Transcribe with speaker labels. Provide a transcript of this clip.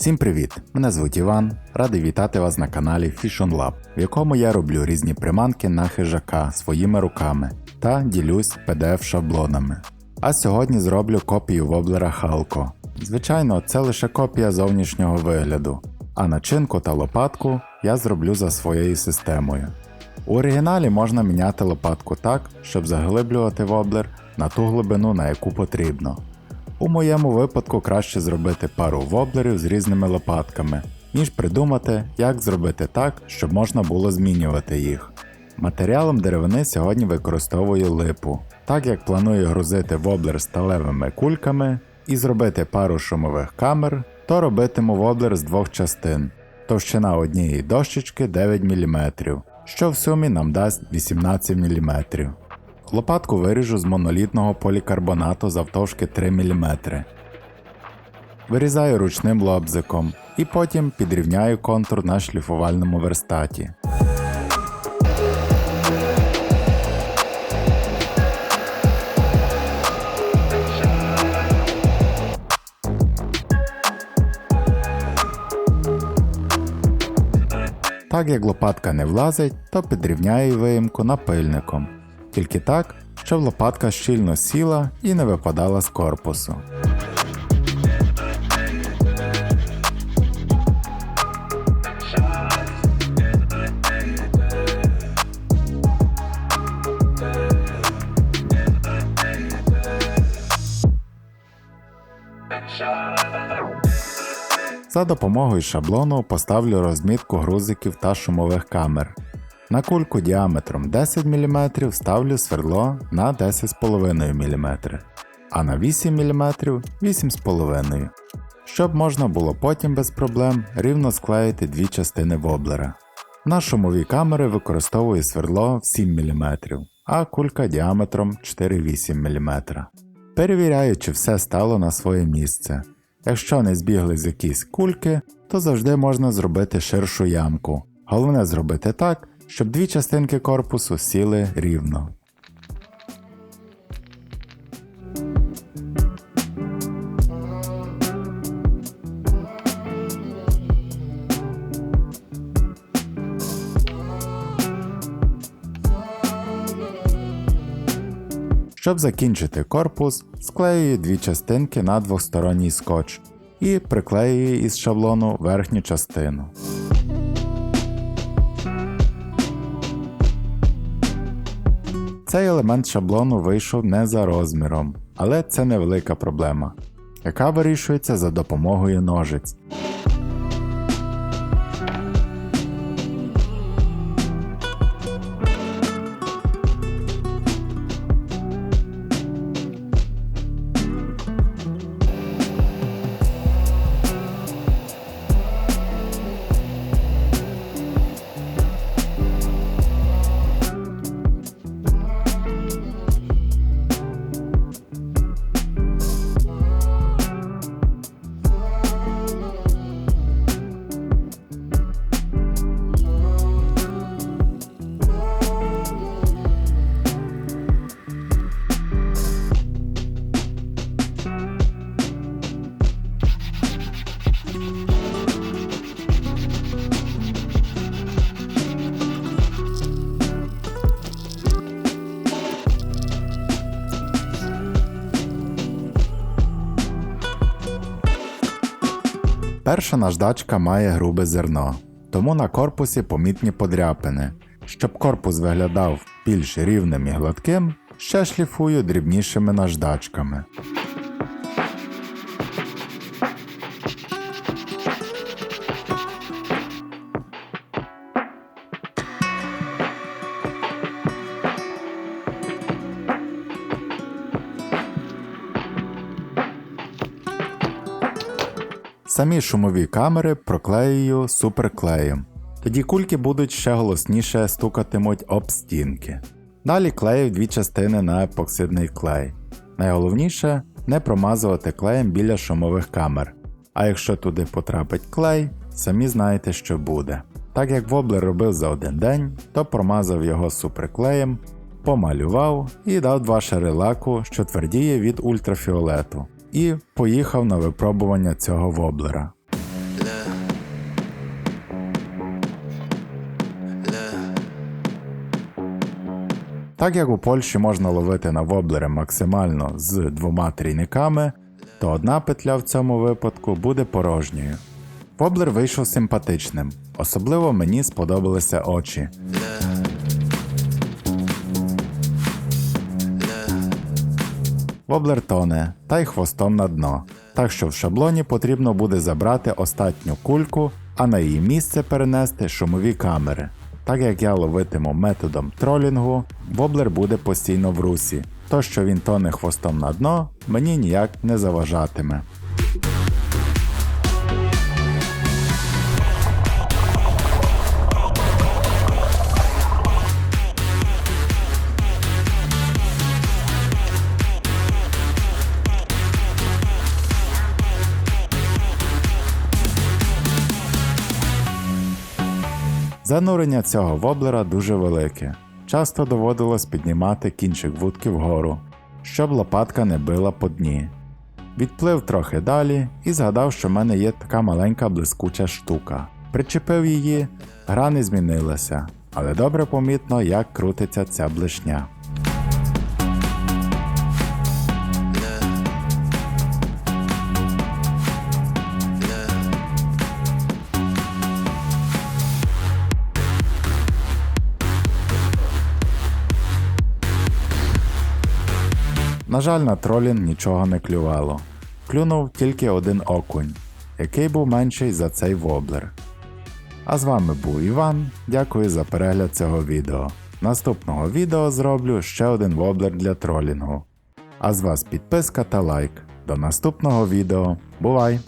Speaker 1: Всім привіт! Мене звуть Іван. Радий вітати вас на каналі Fish Lab, в якому я роблю різні приманки на хижака своїми руками та ділюсь PDF-шаблонами. А сьогодні зроблю копію воблера Халко. Звичайно, це лише копія зовнішнього вигляду, а начинку та лопатку я зроблю за своєю системою. У оригіналі можна міняти лопатку так, щоб заглиблювати воблер на ту глибину, на яку потрібно. У моєму випадку краще зробити пару воблерів з різними лопатками, ніж придумати, як зробити так, щоб можна було змінювати їх. Матеріалом деревини сьогодні використовую липу, так як планую грузити воблер сталевими кульками і зробити пару шумових камер, то робитиму воблер з двох частин. Товщина однієї дощечки 9 мм, що в сумі нам дасть 18 мм. Лопатку виріжу з монолітного полікарбонату завтовшки 3 мм. Вирізаю ручним лобзиком і потім підрівняю контур на шліфувальному верстаті. Так як лопатка не влазить, то підрівняю виїмку напильником. Тільки так, щоб лопатка щільно сіла і не випадала з корпусу. За допомогою шаблону поставлю розмітку грузиків та шумових камер. На кульку діаметром 10 мм ставлю свердло на 10,5 мм, а на 8 мм 8,5 щоб можна було потім без проблем рівно склеїти дві частини воблера. На шумові камери використовую свердло в 7 мм, а кулька діаметром 4,8 мм. Перевіряю, чи все стало на своє місце. Якщо не збігли з якісь кульки, то завжди можна зробити ширшу ямку. Головне зробити так, щоб дві частинки корпусу сіли рівно. Щоб закінчити корпус, склеюю дві частинки на двосторонній скотч і приклеюю із шаблону верхню частину. Цей елемент шаблону вийшов не за розміром, але це невелика проблема, яка вирішується за допомогою ножиць. Перша наждачка має грубе зерно, тому на корпусі помітні подряпини. Щоб корпус виглядав більш рівним і гладким, ще шліфую дрібнішими наждачками. Самі шумові камери проклеюю суперклеєм. Тоді кульки будуть ще голосніше стукатимуть об стінки. Далі клею дві частини на епоксидний клей. Найголовніше не промазувати клеєм біля шумових камер. А якщо туди потрапить клей, самі знаєте, що буде. Так як воблер робив за один день, то промазав його суперклеєм, помалював і дав два шари лаку, що твердіє від ультрафіолету, і поїхав на випробування цього воблера. Так як у Польщі можна ловити на воблери максимально з двома трійниками, то одна петля в цьому випадку буде порожньою. Воблер вийшов симпатичним, особливо мені сподобалися очі. Воблер тоне та й хвостом на дно, так що в шаблоні потрібно буде забрати остатню кульку, а на її місце перенести шумові камери. Так як я ловитиму методом тролінгу, воблер буде постійно в русі, то що він тоне хвостом на дно, мені ніяк не заважатиме. Занурення цього воблера дуже велике. Часто доводилось піднімати кінчик вудки вгору, щоб лопатка не била по дні. Відплив трохи далі і згадав, що в мене є така маленька блискуча штука. Причепив її, гра не змінилася, але добре помітно, як крутиться ця блишня. На жаль, на тролін нічого не клювало. Клюнув тільки один окунь, який був менший за цей воблер. А з вами був Іван. Дякую за перегляд цього відео. Наступного відео зроблю ще один воблер для тролінгу. А з вас підписка та лайк. До наступного відео. Бувай!